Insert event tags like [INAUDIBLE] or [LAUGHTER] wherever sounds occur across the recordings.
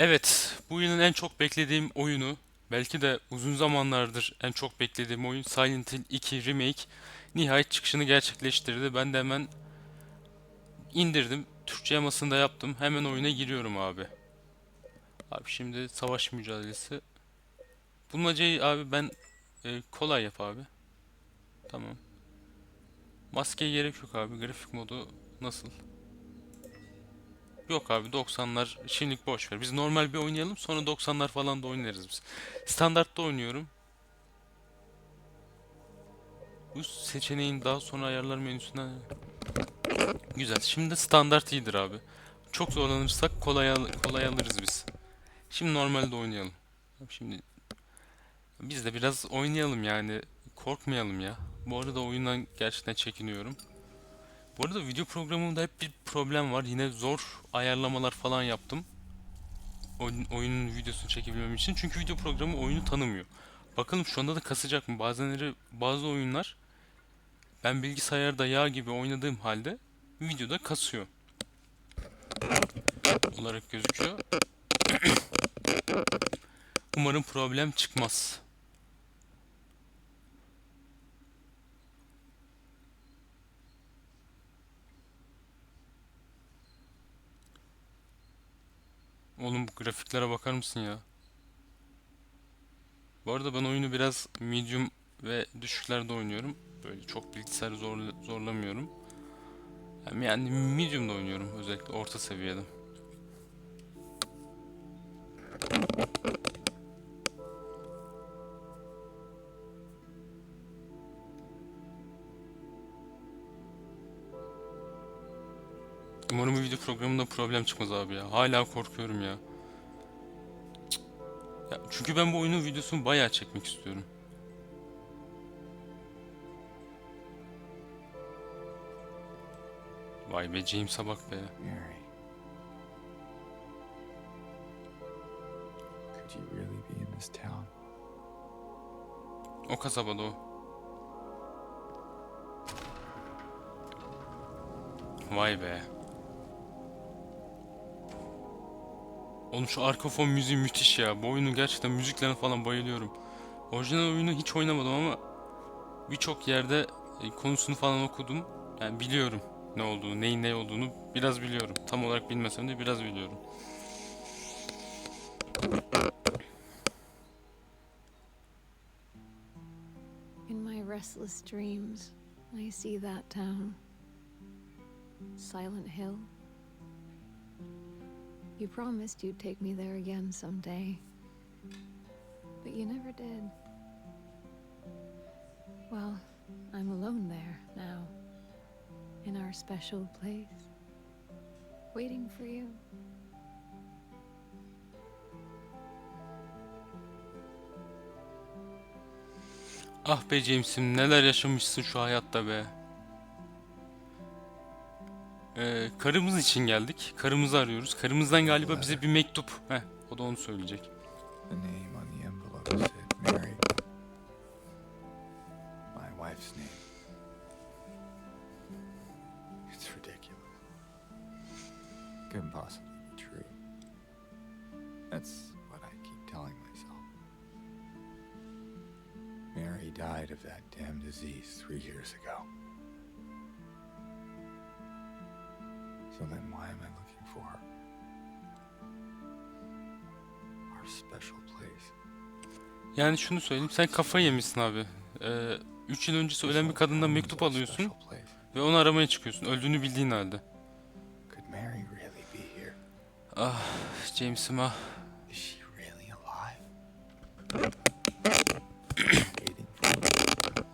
Evet, bu yılın en çok beklediğim oyunu, belki de uzun zamanlardır en çok beklediğim oyun Silent Hill 2 Remake nihayet çıkışını gerçekleştirdi. Ben de hemen indirdim, Türkçe yamasını da yaptım. Hemen oyuna giriyorum abi. Abi şimdi savaş mücadelesi. Bulmacayı abi ben e, kolay yap abi. Tamam. Maskeye gerek yok abi. Grafik modu nasıl? Yok abi 90'lar şimdilik boş ver. Biz normal bir oynayalım sonra 90'lar falan da oynarız biz. Standartta oynuyorum. Bu seçeneğin daha sonra ayarlar menüsünden güzel. Şimdi standart iyidir abi. Çok zorlanırsak kolay al- kolay alırız biz. Şimdi normalde oynayalım. Şimdi biz de biraz oynayalım yani. Korkmayalım ya. Bu arada oyundan gerçekten çekiniyorum. Bu arada video programımda hep bir problem var. Yine zor ayarlamalar falan yaptım. Oyun, oyunun videosunu çekebilmem için. Çünkü video programı oyunu tanımıyor. Bakalım şu anda da kasacak mı? Bazenleri bazı oyunlar ben bilgisayarda yağ gibi oynadığım halde videoda kasıyor. Olarak gözüküyor. [COUGHS] Umarım problem çıkmaz. Oğlum bu grafiklere bakar mısın ya? Bu arada ben oyunu biraz medium ve düşüklerde oynuyorum. Böyle çok bilgisayarı zor, zorlamıyorum. Yani yani medium'da oynuyorum özellikle orta seviyede. Umarım bu video programında problem çıkmaz abi ya. Hala korkuyorum ya. Cık. Ya çünkü ben bu oyunun videosunu bayağı çekmek istiyorum. Vay be James'a bak be. Mary. Could you really be in this town? O kasabada o. Vay be. Oğlum şu arka fon müziği müthiş ya. Bu oyunun gerçekten müziklerine falan bayılıyorum. Orijinal oyunu hiç oynamadım ama birçok yerde e, konusunu falan okudum. Yani biliyorum ne olduğunu, neyin ne olduğunu biraz biliyorum. Tam olarak bilmesem de biraz biliyorum. In my restless dreams, I see that town. Silent Hill. You promised you'd take me there again someday. But you never did. Well, I'm alone there now. In our special place. Waiting for you. Ah be James'im neler yaşamışsın şu hayatta be. Ee, karımız için geldik. Karımızı arıyoruz. Karımızdan galiba bize bir mektup. Heh, o da onu söyleyecek. The name on the envelope said Mary. My wife's name. It's ridiculous. Couldn't possibly be true. That's what I keep telling myself. Mary died of that damn disease three years ago. So then why am I looking for her? Our special place. Yani şunu söyleyeyim. Sen kafayı yemişsin abi. 3 yıl öncesi ölen bir kadından mektup alıyorsun ve onu aramaya çıkıyorsun. Öldüğünü bildiğin halde. Could Mary really be here? Ah James'im ah. Is she really alive? Waiting for me.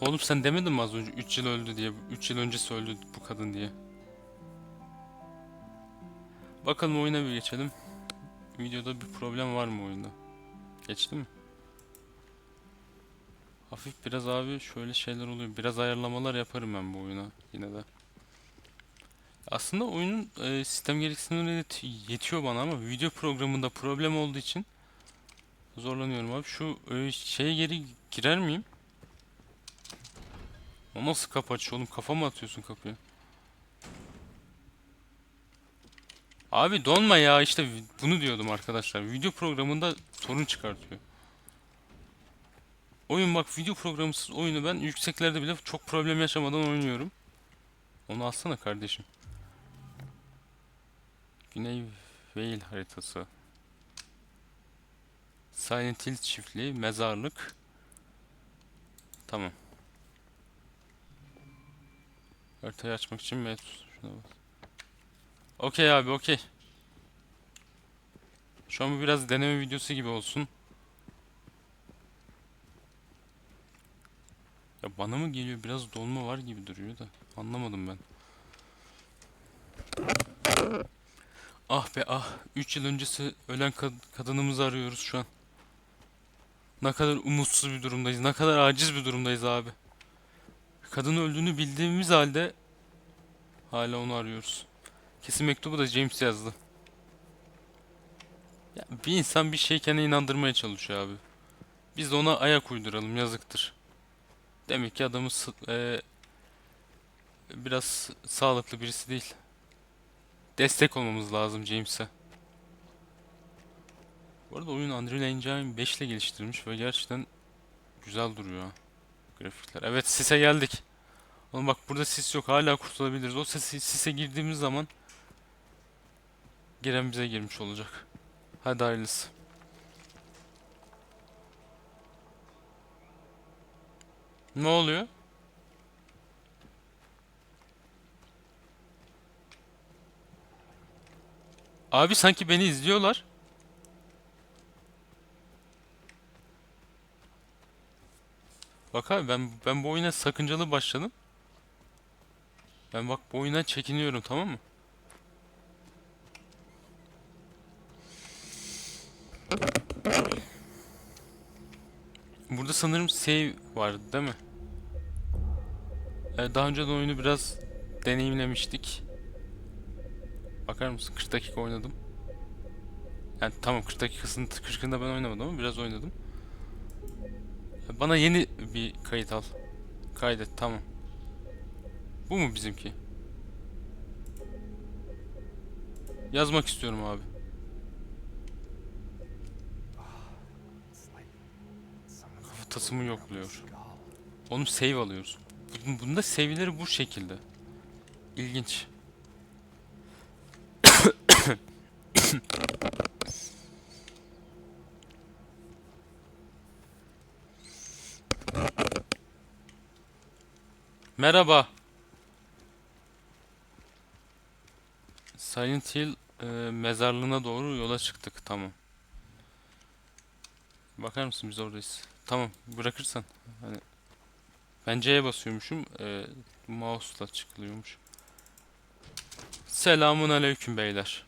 Oğlum sen demedin mi az önce 3 yıl öldü diye. 3 yıl öncesi öldü bu kadın diye. Bakalım oyuna bir geçelim. Videoda bir problem var mı oyunda? Geçti mi? Hafif biraz abi şöyle şeyler oluyor. Biraz ayarlamalar yaparım ben bu oyuna yine de. Aslında oyunun e, sistem gereksinimleri yetiyor bana ama video programında problem olduğu için zorlanıyorum abi. Şu e, şeye geri girer miyim? O nasıl kapı açıyor oğlum? Kafa mı atıyorsun kapıyı? Abi donma ya işte bunu diyordum arkadaşlar. Video programında sorun çıkartıyor. Oyun bak video programsız oyunu ben yükseklerde bile çok problem yaşamadan oynuyorum. Onu alsana kardeşim. Güney Veil haritası. Silent Hill çiftliği, mezarlık. Tamam. Haritayı açmak için M şuna bas. Okey abi okey. Şu an bu biraz deneme videosu gibi olsun. Ya bana mı geliyor? Biraz dolma var gibi duruyor da. Anlamadım ben. Ah be ah. 3 yıl öncesi ölen kad- kadınımızı arıyoruz şu an. Ne kadar umutsuz bir durumdayız. Ne kadar aciz bir durumdayız abi. Kadın öldüğünü bildiğimiz halde hala onu arıyoruz. Kesin mektubu da James yazdı. Ya bir insan bir şey kendine inandırmaya çalışıyor abi. Biz de ona ayak uyduralım yazıktır. Demek ki adamı eee, biraz sağlıklı birisi değil. Destek olmamız lazım James'e. Bu arada oyun Unreal Engine 5 ile geliştirilmiş ve gerçekten güzel duruyor. Grafikler. Evet sise geldik. Oğlum bak burada sis yok hala kurtulabiliriz. O sise, sise girdiğimiz zaman giren bize girmiş olacak. Hadi hayırlısı. Ne oluyor? Abi sanki beni izliyorlar. Bak abi ben ben bu oyuna sakıncalı başladım. Ben bak bu oyuna çekiniyorum tamam mı? Burada sanırım save vardı değil mi? Ee, daha önce de oyunu biraz deneyimlemiştik. Bakar mısın? 40 dakika oynadım. Yani tamam 40 dakikasının 40'ında ben oynamadım ama biraz oynadım. Bana yeni bir kayıt al. Kaydet tamam. Bu mu bizimki? Yazmak istiyorum abi. Kafatasımı yokluyor. Onu save alıyoruz. Bun- Bunda save'leri bu şekilde. İlginç. [COUGHS] Merhaba. Silent Hill e, mezarlığına doğru yola çıktık. Tamam. Bakar mısın biz oradayız. Tamam bırakırsan. Hani ben C'ye basıyormuşum. E, mouse'la çıkılıyormuş. Selamun aleyküm beyler.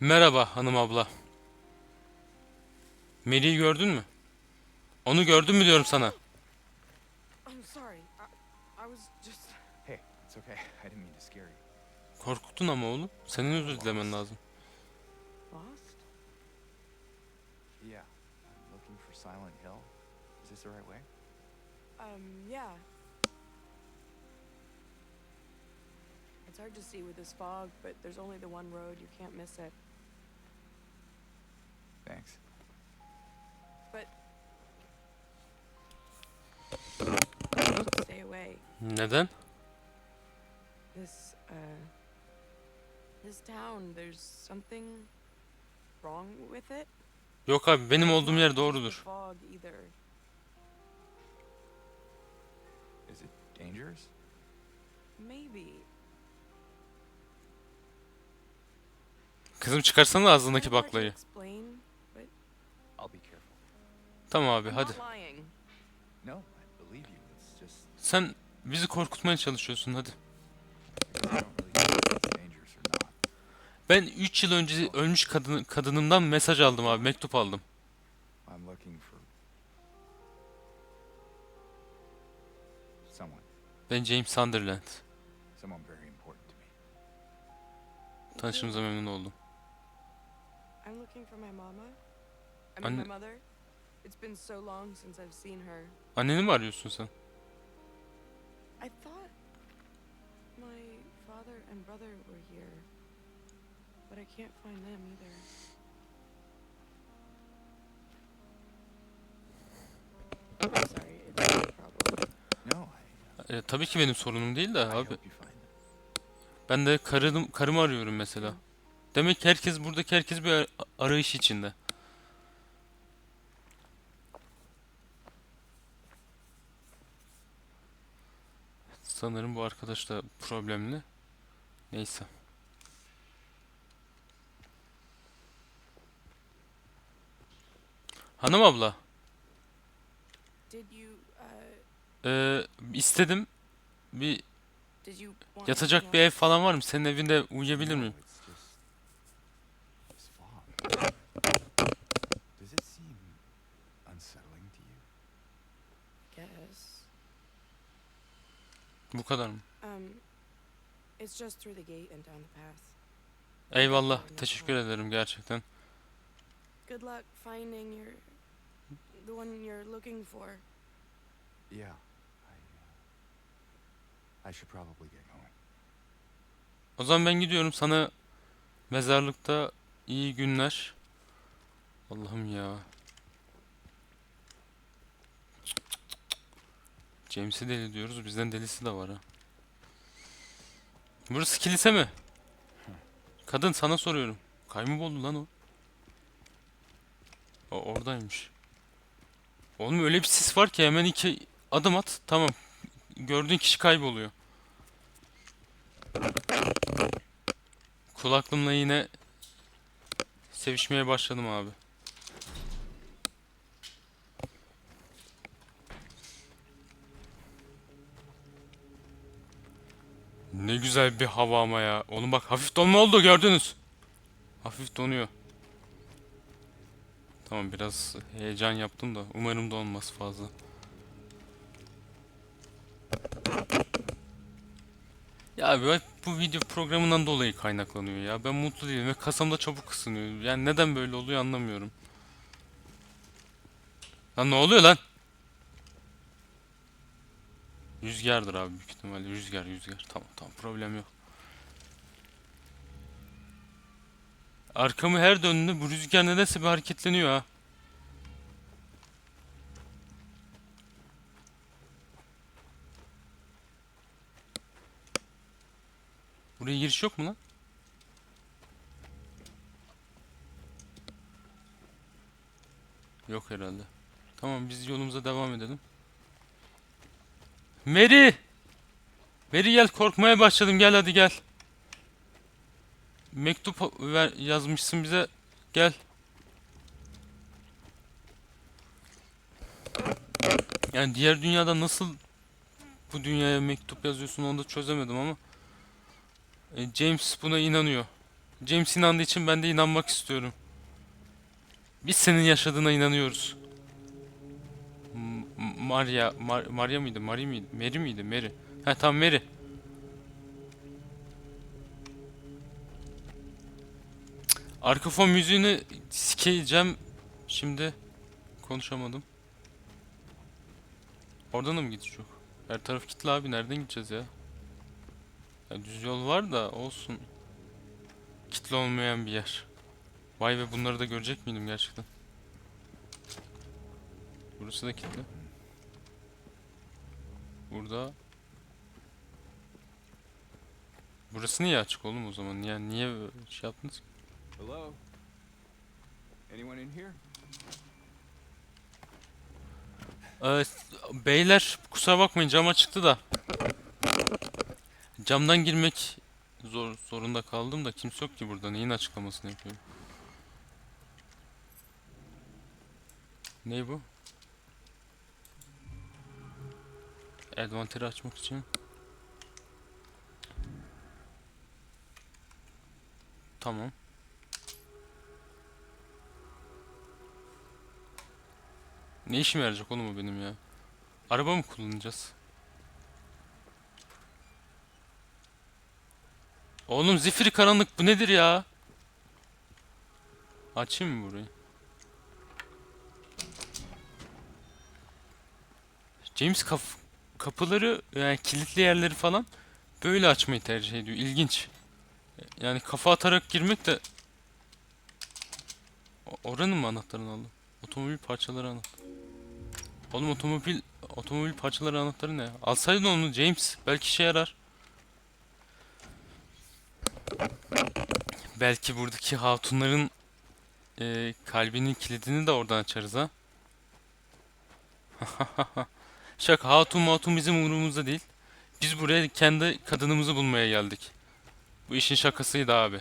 Merhaba hanım abla. Mary'i gördün mü? Onu gördün mü diyorum sana. Korkuttun ama oğlum. Senin özür dilemen lazım. Lost? Yeah, I'm looking for Silent Hill. Is this the right way? Um, yeah. It's hard to see with this fog, but there's only the one road. You can't miss it. Thanks. Stay away. Neden? This, uh. This town, there's something wrong with it? Yok abi benim olduğum yer doğrudur. Is it dangerous? Maybe. Kızım çıkarsana ağzındaki baklayı. Tamam abi hadi. Sen bizi korkutmaya çalışıyorsun hadi. because I don't really know if it's dangerous or not. Ben 3 yıl önce ölmüş kadın, kadınımdan mesaj aldım abi mektup aldım. Ben James Sunderland. Tanıştığımıza memnun oldum. Anne- my mother. It's been so long since I've seen her. Anneni mi arıyorsun sen? I thought my father and brother were here, but I can't find them either. I'm sorry, it's not a problem. No, I, E, tabii ki benim sorunum değil de I abi. hope you find them. Ben de karım, karımı arıyorum mesela. Demek ki herkes buradaki herkes bir ar- arayış içinde. Sanırım bu arkadaş da problemli. Neyse. Hanım abla, uh, e, istedim. Bir yatacak bir ev falan var mı? Senin evinde uyuyabilir miyim? Bu kadar mı? Um. Eyvallah. Teşekkür ederim gerçekten. Good luck finding your, the one you're looking for. Yeah. I. Uh, I should probably get going. O zaman ben gidiyorum. Sana mezarlıkta iyi günler. Allah'ım ya. James'i deli diyoruz. Bizden delisi de var ha. Burası kilise mi? Kadın sana soruyorum. Kayboldu lan o. O oradaymış. Oğlum öyle bir sis var ki hemen iki adım at. Tamam. Gördüğün kişi kayboluyor. Kulaklığımla yine sevişmeye başladım abi. Ne güzel bir hava ama ya. Oğlum bak hafif donma oldu gördünüz. Hafif donuyor. Tamam biraz heyecan yaptım da umarım donmaz fazla. Ya bak bu video programından dolayı kaynaklanıyor ya. Ben mutlu değilim ve kasamda çabuk ısınıyor. Yani neden böyle oluyor anlamıyorum. Lan ne oluyor lan? Rüzgardır abi büyük ihtimalle. Rüzgar rüzgar. Tamam tamam problem yok. Arkamı her döndüğümde bu rüzgar nedense bir hareketleniyor ha. Buraya giriş yok mu lan? Yok herhalde. Tamam biz yolumuza devam edelim. Mary! Mary gel korkmaya başladım gel hadi gel. Mektup ver, yazmışsın bize. Gel. Yani diğer dünyada nasıl bu dünyaya mektup yazıyorsun onu da çözemedim ama. E, James buna inanıyor. James inandığı için ben de inanmak istiyorum. Biz senin yaşadığına inanıyoruz. M- Maria, Mar- Maria mıydı? Mary miydi? Mary miydi? Mary. Ha tamam Mary. Arka fon müziğini sikeceğim. Şimdi konuşamadım. Oradan da mı gidiş yok? Her taraf kilitli abi. Nereden gideceğiz ya? Ya düz yol var da olsun. Kitle olmayan bir yer. Vay be bunları da görecek miydim gerçekten? Burası da kilitli. Burada. Burası niye açık oğlum o zaman? Yani niye şey yaptınız ki? Hello? Anyone in here? Ee, beyler kusura bakmayın cam açıktı da. Camdan girmek zor zorunda kaldım da kimse yok ki burada. Neyin açıklamasını yapıyorum? Ne bu? Advantage'i açmak için. Tamam. Ne işime yarayacak oğlum o benim ya? Araba mı kullanacağız? Oğlum zifiri karanlık bu nedir ya? Açayım mı burayı? James kaf- kapıları yani kilitli yerleri falan böyle açmayı tercih ediyor. İlginç. Yani kafa atarak girmek de oranın mı anahtarını aldım? Otomobil parçaları anahtarı. Oğlum otomobil otomobil parçaları anahtarı ne? Alsaydın onu James. Belki işe yarar. Belki buradaki hatunların e, kalbinin kilidini de oradan açarız ha. [LAUGHS] Şaka hatun matun bizim umurumuzda değil. Biz buraya kendi kadınımızı bulmaya geldik. Bu işin şakasıydı abi.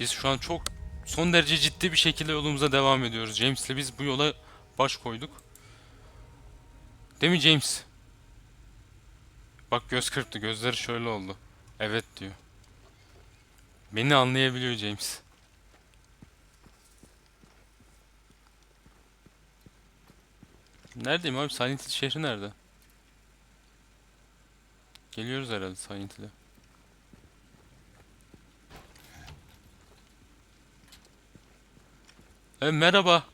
Biz şu an çok son derece ciddi bir şekilde yolumuza devam ediyoruz. James'le biz bu yola baş koyduk. Değil mi James? Bak göz kırptı. Gözleri şöyle oldu. Evet diyor. Beni anlayabiliyor James. Neredeyim abi? Silent Hill şehri nerede? Geliyoruz herhalde Silent Hill'e. E, merhaba.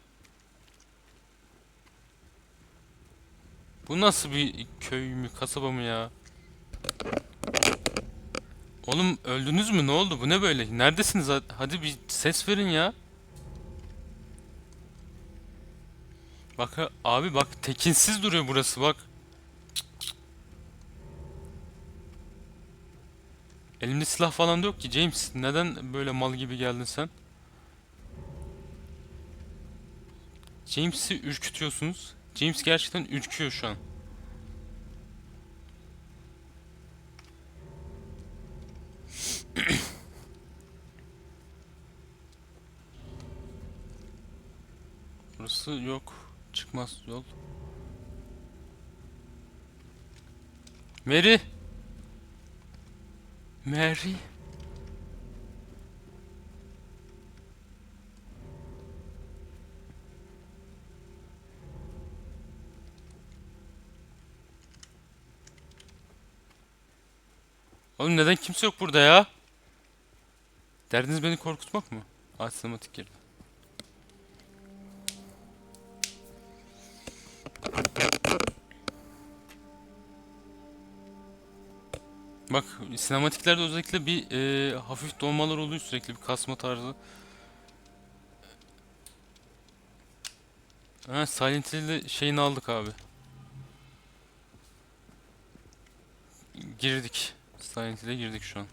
Bu nasıl bir köy mü, kasaba mı ya? Oğlum öldünüz mü? Ne oldu? Bu ne böyle? Neredesiniz? Hadi- bir ses verin ya. Bak abi bak tekinsiz duruyor burası bak. Elimde silah falan da yok ki James. Neden böyle mal gibi geldin sen? James'i ürkütüyorsunuz. James gerçekten ürküyor şu an. [COUGHS] Burası yok. Çıkmaz yol. Mary. Mary. Oğlum neden kimse yok burada ya? Derdiniz beni korkutmak mı? Aa sinematik girdi. Bak sinematiklerde özellikle bir e, hafif donmalar oluyor sürekli bir kasma tarzı. Ha Silent Hill'de şeyini aldık abi. Girdik. Silent Hill'e girdik şu an.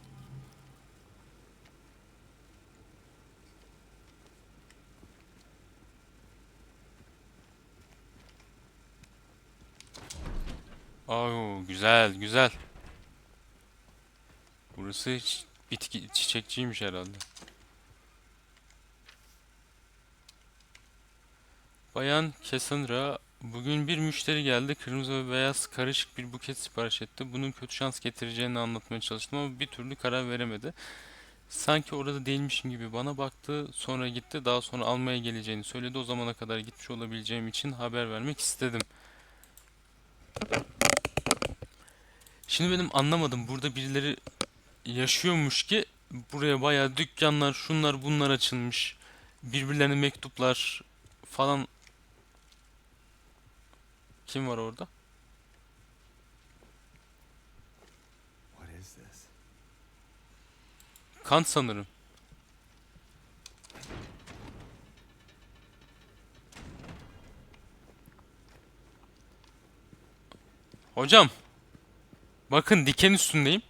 Oo güzel güzel. Burası bitki çiçekçiymiş herhalde. Bayan Cassandra bugün bir müşteri geldi. Kırmızı ve beyaz karışık bir buket sipariş etti. Bunun kötü şans getireceğini anlatmaya çalıştım ama bir türlü karar veremedi. Sanki orada değilmişim gibi bana baktı, sonra gitti. Daha sonra almaya geleceğini söyledi. O zamana kadar gitmiş olabileceğim için haber vermek istedim. Şimdi benim anlamadım. Burada birileri yaşıyormuş ki buraya bayağı dükkanlar, şunlar bunlar açılmış. Birbirlerine mektuplar falan. Kim var orada? What is this? Kant sanırım. Hocam. Bakın diken üstündeyim.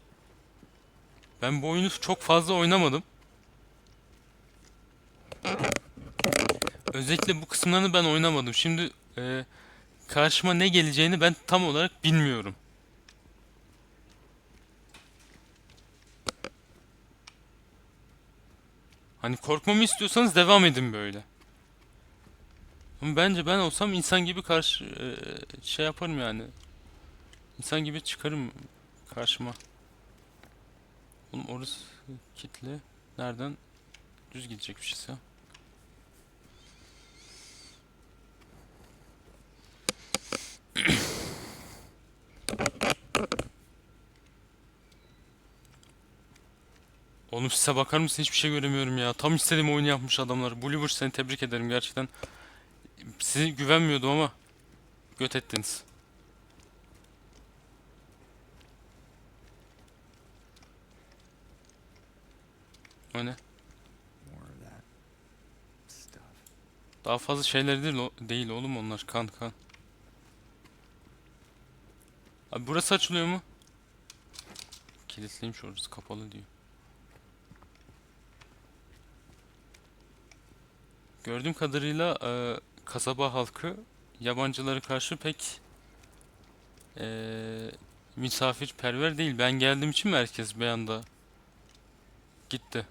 Ben bu oyunu çok fazla oynamadım. Özellikle bu kısımlarını ben oynamadım. Şimdi e, karşıma ne geleceğini ben tam olarak bilmiyorum. Hani korkmamı istiyorsanız devam edin böyle. Ama bence ben olsam insan gibi karşı e, şey yaparım yani. İnsan gibi çıkarım karşıma. Oğlum orası kitle. Nereden? Düz gidecekmişiz ya. Oğlum size bakar mısın? Hiçbir şey göremiyorum ya. Tam istediğim oyunu yapmış adamlar. Bulliver seni tebrik ederim gerçekten. Size güvenmiyordum ama göt ettiniz. O ne? Daha fazla şeyler değil, değil oğlum onlar kan kan. Abi burası açılıyor mu? Kilitliymiş orası kapalı diyor. Gördüğüm kadarıyla e, kasaba halkı yabancılara karşı pek e, misafirperver değil. Ben geldiğim için mi herkes bir anda gitti?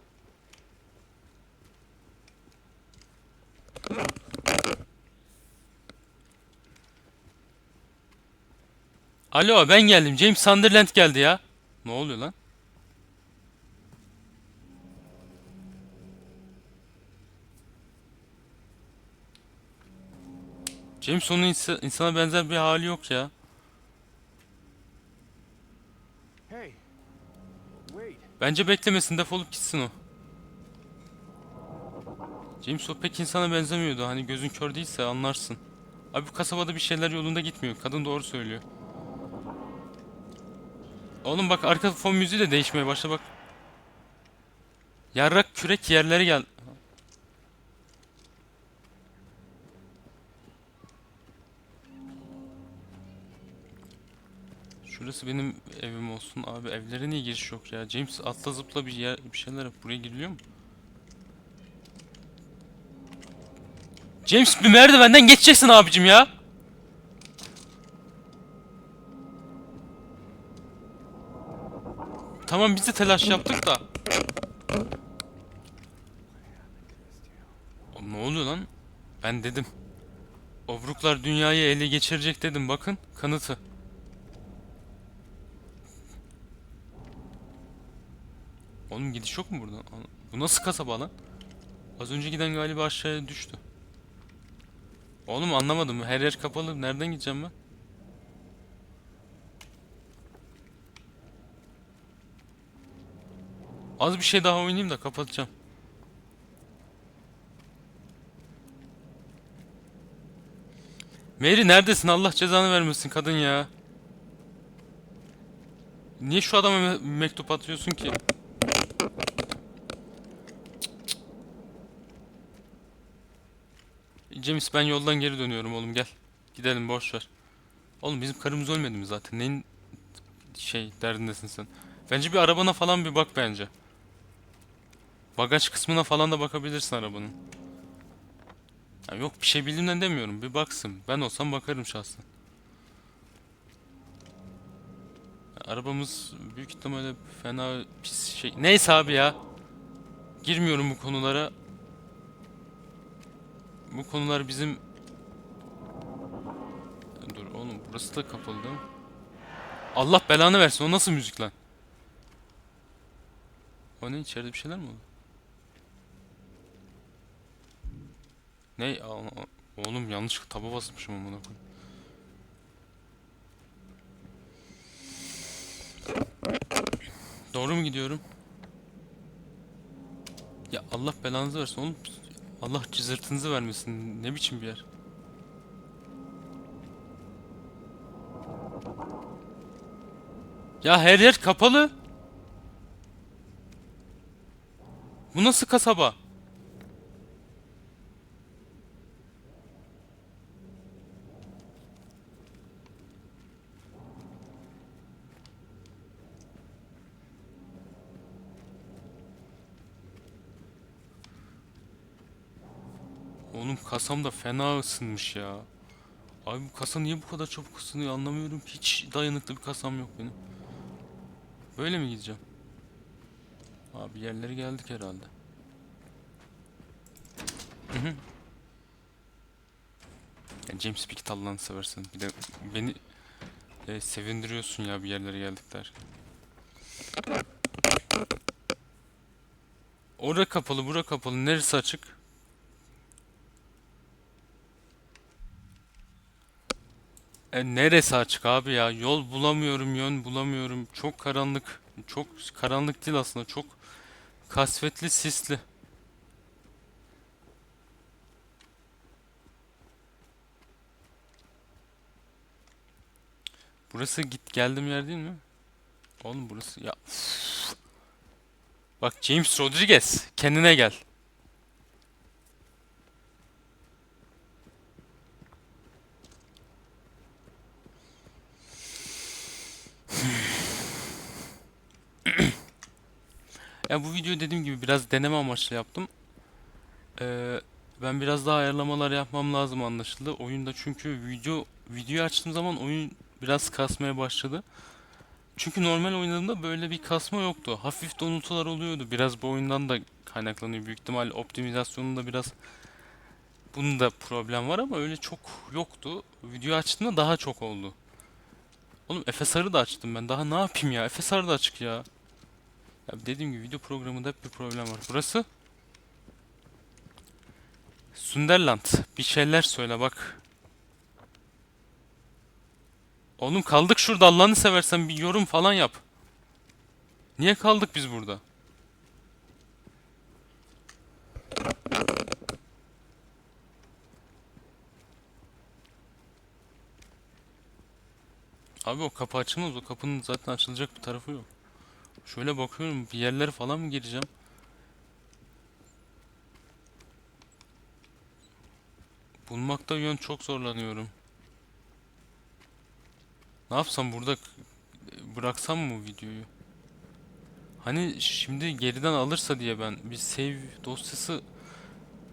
Alo ben geldim. James Sunderland geldi ya. Ne oluyor lan? James onun insa- insana benzer bir hali yok ya. Bence beklemesin defolup gitsin o. James o pek insana benzemiyordu. Hani gözün kör değilse anlarsın. Abi bu kasabada bir şeyler yolunda gitmiyor. Kadın doğru söylüyor. Oğlum bak arka fon müziği de değişmeye başladı bak. Yarrak kürek yerlere gel. Şurası benim evim olsun abi. Evlere niye giriş yok ya? James atla zıpla bir yer bir şeyler yap. Buraya giriliyor mu? James bir merdivenden geçeceksin abicim ya. Tamam biz de telaş yaptık da. Ne oluyor lan? Ben dedim. Obruklar dünyayı ele geçirecek dedim bakın kanıtı. Oğlum gidiş yok mu buradan? Bu nasıl kasaba lan? Az önce giden galiba aşağıya düştü. Oğlum anlamadım. Her yer kapalı. Nereden gideceğim ben? Az bir şey daha oynayayım da kapatacağım. Mary neredesin? Allah cezanı vermesin kadın ya. Niye şu adama me- mektup atıyorsun ki? James ben yoldan geri dönüyorum oğlum gel. Gidelim boş ver. Oğlum bizim karımız ölmedi mi zaten? Neyin şey derdindesin sen? Bence bir arabana falan bir bak bence. Bagaj kısmına falan da bakabilirsin arabanın. Ya yok bir şey bildiğimden demiyorum. Bir baksın. Ben olsam bakarım şahsen. Ya Arabamız büyük ihtimalle fena pis şey. Neyse abi ya. Girmiyorum bu konulara. Bu konular bizim... Dur oğlum burası da kapalı değil mi? Allah belanı versin o nasıl müzik lan? O ne içeride bir şeyler mi oldu? Ne? Oğlum yanlış taba basmışım amına. Doğru mu gidiyorum? Ya Allah belanızı versin oğlum. Allah cızırtınızı vermesin. Ne biçim bir yer? Ya her yer kapalı. Bu nasıl kasaba? Oğlum kasam da fena ısınmış ya. Abi bu kasa niye bu kadar çabuk ısınıyor anlamıyorum. Hiç dayanıklı bir kasam yok benim. Böyle mi gideceğim? Abi yerlere geldik herhalde. Hı hı. Ya James git Allah'ını seversen. Bir de beni e, sevindiriyorsun ya bir yerlere geldik der. Orada kapalı, bura kapalı. Neresi açık? E, neresi açık abi ya? Yol bulamıyorum, yön bulamıyorum. Çok karanlık. Çok karanlık değil aslında. Çok kasvetli, sisli. Burası git geldiğim yer değil mi? Oğlum burası ya. Bak James Rodriguez kendine gel. Ya bu videoyu dediğim gibi biraz deneme amaçlı yaptım. Ee, ben biraz daha ayarlamalar yapmam lazım anlaşıldı. Oyunda çünkü video videoyu açtığım zaman oyun biraz kasmaya başladı. Çünkü normal oynadığımda böyle bir kasma yoktu. Hafif donultular oluyordu. Biraz bu oyundan da kaynaklanıyor. Büyük ihtimal optimizasyonunda biraz bunun da problem var ama öyle çok yoktu. Video açtığımda daha çok oldu. Oğlum FSR'ı da açtım ben. Daha ne yapayım ya? FSR da açık ya. Ya dediğim gibi video programında hep bir problem var. Burası Sunderland. Bir şeyler söyle bak. Oğlum kaldık şurada Allah'ını seversen bir yorum falan yap. Niye kaldık biz burada? Abi o kapı açılmaz. O kapının zaten açılacak bir tarafı yok. Şöyle bakıyorum bir yerlere falan mı gireceğim? Bulmakta yön çok zorlanıyorum. Ne yapsam burada bıraksam mı videoyu? Hani şimdi geriden alırsa diye ben bir save dosyası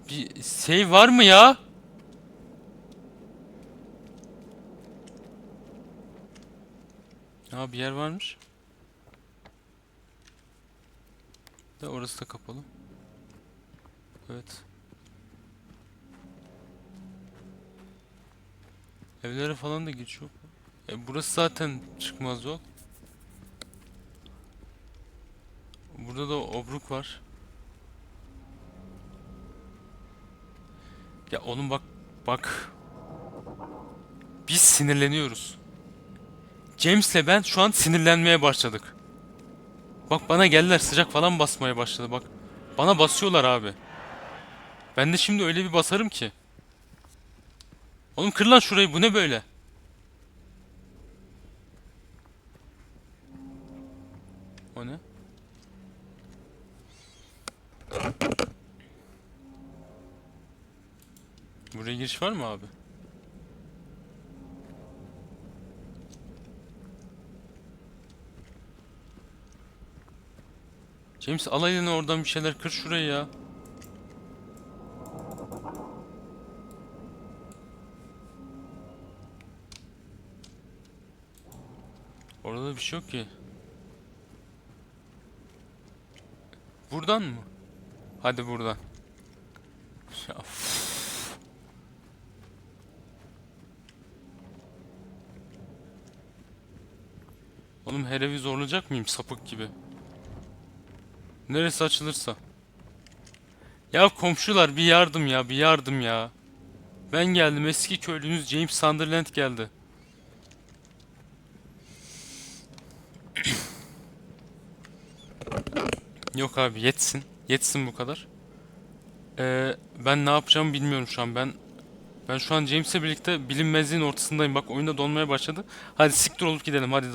bir save var mı ya? Ha bir yer varmış. De orası da kapalı. Evet. Evlere falan da giriş yok. E burası zaten çıkmaz yol. Burada da obruk var. Ya oğlum bak bak. Biz sinirleniyoruz. James'le ben şu an sinirlenmeye başladık. Bak bana geldiler sıcak falan basmaya başladı bak. Bana basıyorlar abi. Ben de şimdi öyle bir basarım ki. Oğlum kır lan şurayı bu ne böyle? O ne? Buraya giriş var mı abi? James al elini oradan bir şeyler kır şurayı ya. Orada da bir şey yok ki. Buradan mı? Hadi buradan. [LAUGHS] Oğlum her evi zorlayacak mıyım sapık gibi? Neresi açılırsa. Ya komşular bir yardım ya bir yardım ya. Ben geldim eski köylünüz James Sunderland geldi. [CLEARS THROAT] Yok abi yetsin. Yetsin bu kadar. Ee, ben ne yapacağımı bilmiyorum şu an. Ben ben şu an James'le birlikte bilinmezliğin ortasındayım. Bak oyunda donmaya başladı. Hadi siktir olup gidelim. Hadi